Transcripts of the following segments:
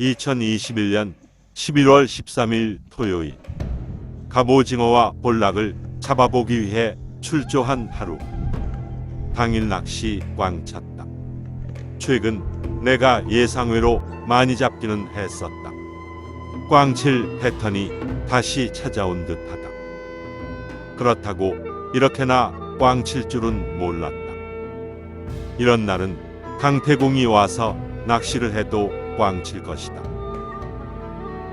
2021년 11월 13일 토요일 갑오징어와 볼락을 잡아보기 위해 출조한 하루 당일 낚시 꽝 찼다. 최근 내가 예상외로 많이 잡기는 했었다. 꽝칠 패턴이 다시 찾아온 듯하다. 그렇다고 이렇게나 꽝칠 줄은 몰랐다. 이런 날은 강태공이 와서 낚시를 해도 꽝칠 것이다.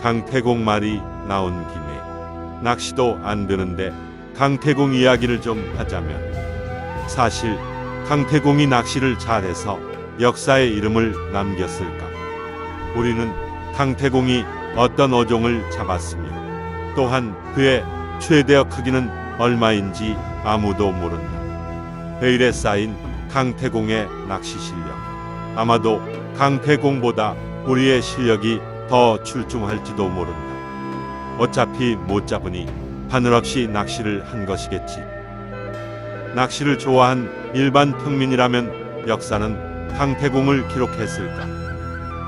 강태공 말이 나온 김에 낚시도 안 되는데 강태공 이야기를 좀 하자면 사실 강태공이 낚시를 잘해서 역사의 이름을 남겼을까? 우리는 강태공이 어떤 어종을 잡았으며 또한 그의 최대 크기는 얼마인지 아무도 모른다. 베일에 쌓인 강태공의 낚시 실력. 아마도 강태공보다 우리의 실력이 더 출중할지도 모른다. 어차피 못 잡으니 바늘 없이 낚시를 한 것이겠지. 낚시를 좋아한 일반 평민이라면 역사는 강태공을 기록했을까?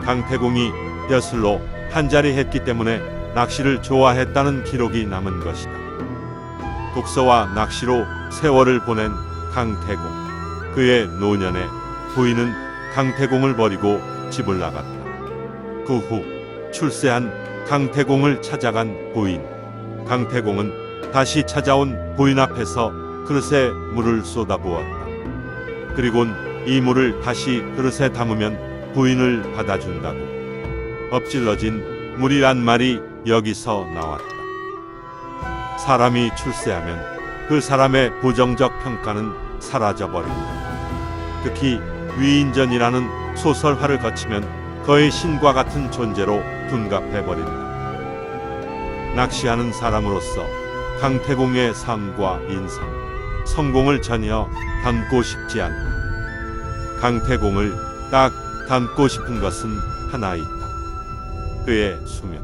강태공이 벼슬로 한자리 했기 때문에 낚시를 좋아했다는 기록이 남은 것이다. 독서와 낚시로 세월을 보낸 강태공. 그의 노년에 부인은 강태공을 버리고 집을 나갔다. 그 후 출세한 강태공을 찾아간 부인. 강태공은 다시 찾아온 부인 앞에서 그릇에 물을 쏟아부었다. 그리곤 이 물을 다시 그릇에 담으면 부인을 받아준다고. 엎질러진 물이란 말이 여기서 나왔다. 사람이 출세하면 그 사람의 부정적 평가는 사라져버린다. 특히 위인전이라는 소설화를 거치면 거의 신과 같은 존재로 둔갑해버린다. 낚시하는 사람으로서 강태공의 삶과 인성, 성공을 전혀 담고 싶지 않다. 강태공을 딱 담고 싶은 것은 하나 있다. 그의 수명.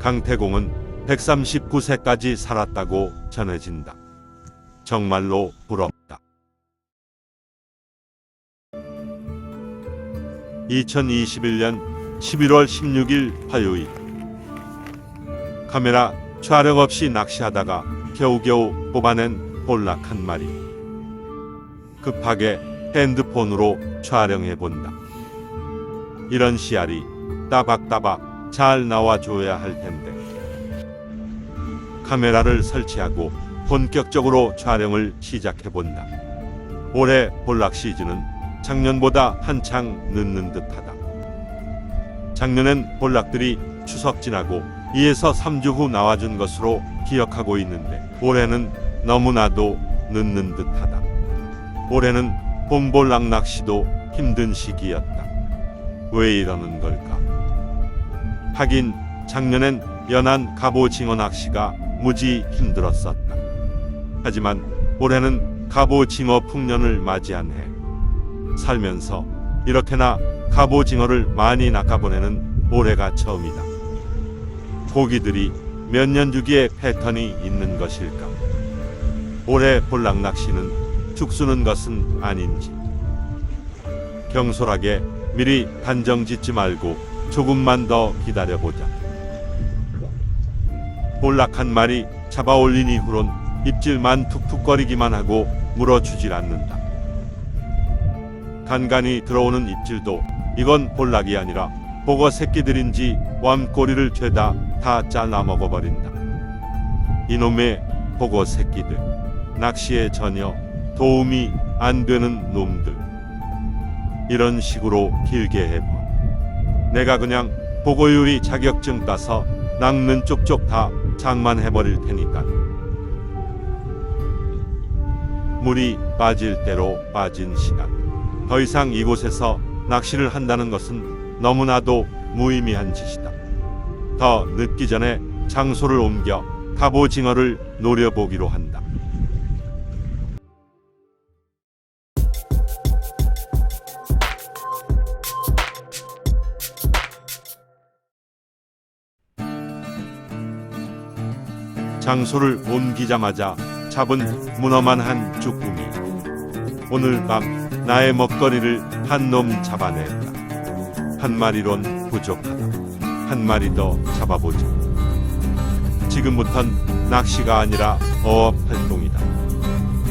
강태공은 139세까지 살았다고 전해진다. 정말로 부럽다. 2021년 11월 16일 화요일. 카메라 촬영 없이 낚시하다가 겨우겨우 뽑아낸 볼락 한 마리. 급하게 핸드폰으로 촬영해 본다. 이런 씨알이 따박따박 잘 나와줘야 할 텐데. 카메라를 설치하고 본격적으로 촬영을 시작해 본다. 올해 볼락 시즌은 작년보다 한창 늦는 듯하다. 작년엔 볼락들이 추석 지나고 2에서 3주 후 나와준 것으로 기억하고 있는데 올해는 너무나도 늦는 듯하다. 올해는 봄볼락 낚시도 힘든 시기였다. 왜 이러는 걸까? 하긴 작년엔 연안 갑오징어 낚시가 무지 힘들었었다. 하지만 올해는 갑오징어 풍년을 맞이한 해 살면서 이렇게나 갑오징어를 많이 낚아보내는 올해가 처음이다. 고기들이 몇 년 주기의 패턴이 있는 것일까? 올해 볼락 낚시는 죽수는 것은 아닌지. 경솔하게 미리 단정 짓지 말고 조금만 더 기다려보자. 볼락 한 마리 잡아 올린 이후론 입질만 툭툭거리기만 하고 물어주질 않는다. 간간히 들어오는 입질도 이건 볼락이 아니라 보거 새끼들인지 왬꼬리를 죄다 다 잘라 먹어버린다. 이놈의 보거 새끼들 낚시에 전혀 도움이 안 되는 놈들 이런 식으로 길게 해봐. 내가 그냥 보고유리 자격증 따서 낚는 쪽쪽 다 장만해버릴 테니까. 물이 빠질 대로 빠진 시간. 더 이상 이곳에서 낚시를 한다는 것은 너무나도 무의미한 짓이다. 더 늦기 전에 장소를 옮겨 갑오징어를 노려보기로 한다. 장소를 옮기자마자 잡은 문어만 한 쭈꾸미. 오늘 밤 나의 먹거리를 한 놈 잡아냈다. 한 마리론 부족하다. 한 마리 더 잡아보자. 지금부턴 낚시가 아니라 어업 활동이다.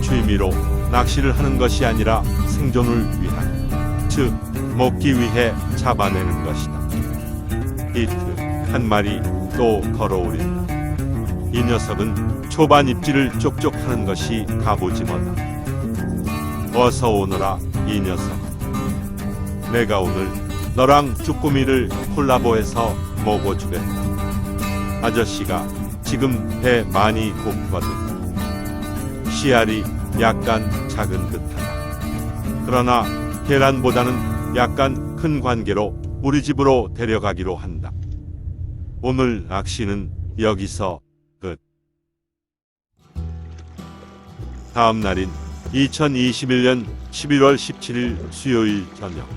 취미로 낚시를 하는 것이 아니라 생존을 위한, 즉 먹기 위해 잡아내는 것이다. 이트 한 마리 또 걸어오린다. 이 녀석은 초반 입질을 쪽쪽 하는 것이 갑오징어다. 어서 오너라 이 녀석. 내가 오늘 너랑 쭈꾸미를 콜라보해서 먹어주겠다. 아저씨가 지금 배 많이 고프거든. 씨알이 약간 작은 듯하다. 그러나 계란보다는 약간 큰 관계로 우리 집으로 데려가기로 한다. 오늘 낚시는 여기서 끝. 다음 날인 2021년 11월 17일 수요일 저녁.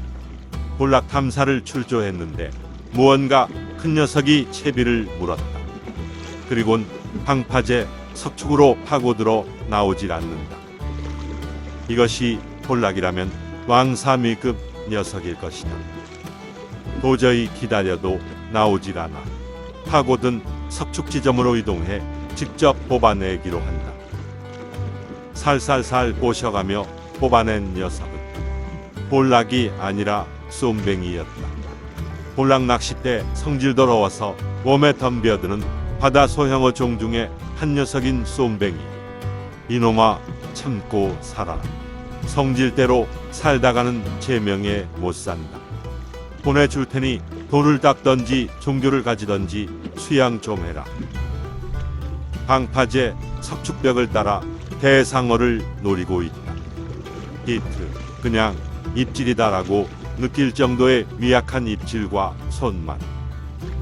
볼락 탐사를 출조했는데 무언가 큰 녀석이 채비를 물었다. 그리곤 방파제 석축으로 파고들어 나오질 않는다. 이것이 볼락이라면 왕사미급 녀석일 것이다. 도저히 기다려도 나오질 않아. 파고든 석축 지점으로 이동해 직접 뽑아내기로 한다. 살살살 꼬셔가며 뽑아낸 녀석은 볼락이 아니라 쏨뱅이였다. 볼락 낚싯대 성질 더러워서 몸에 덤벼드는 바다 소형어 종 중에 한 녀석인 쏨뱅이. 이놈아 참고 살아라. 성질대로 살다가는 제명에 못 산다. 보내줄 테니 돌을 닦던지 종교를 가지던지 수양 좀 해라. 방파제 석축벽을 따라 대상어를 노리고 있다. 히트 그냥 입질이다라고 느낄 정도의 미약한 입질과 손맛.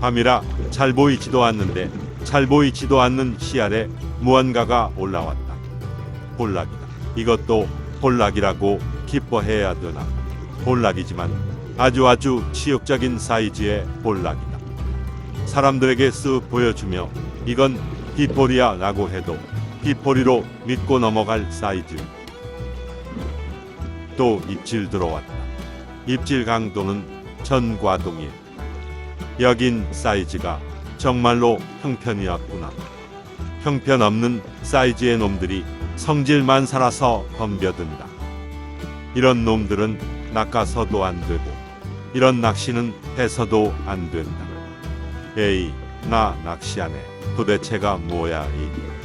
밤이라 잘 보이지도 않는데 잘 보이지도 않는 씨알에 무언가가 올라왔다. 볼락이다. 이것도 볼락이라고 기뻐해야 되나? 볼락이지만 아주 아주 치욕적인 사이즈의 볼락이다. 사람들에게 쓱 보여주며 이건 비포리야라고 해도 비포리로 믿고 넘어갈 사이즈. 또 입질 들어왔다. 입질 강도는 전과동일. 여긴 사이즈가 정말로 형편이었구나. 형편없는 사이즈의 놈들이 성질만 살아서 덤벼든다. 이런 놈들은 낚아서도 안 되고 이런 낚시는 해서도 안 된다. 에이, 나 낚시하네. 도대체가 뭐야 이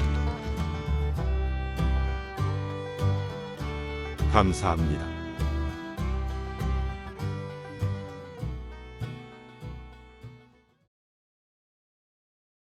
감사합니다.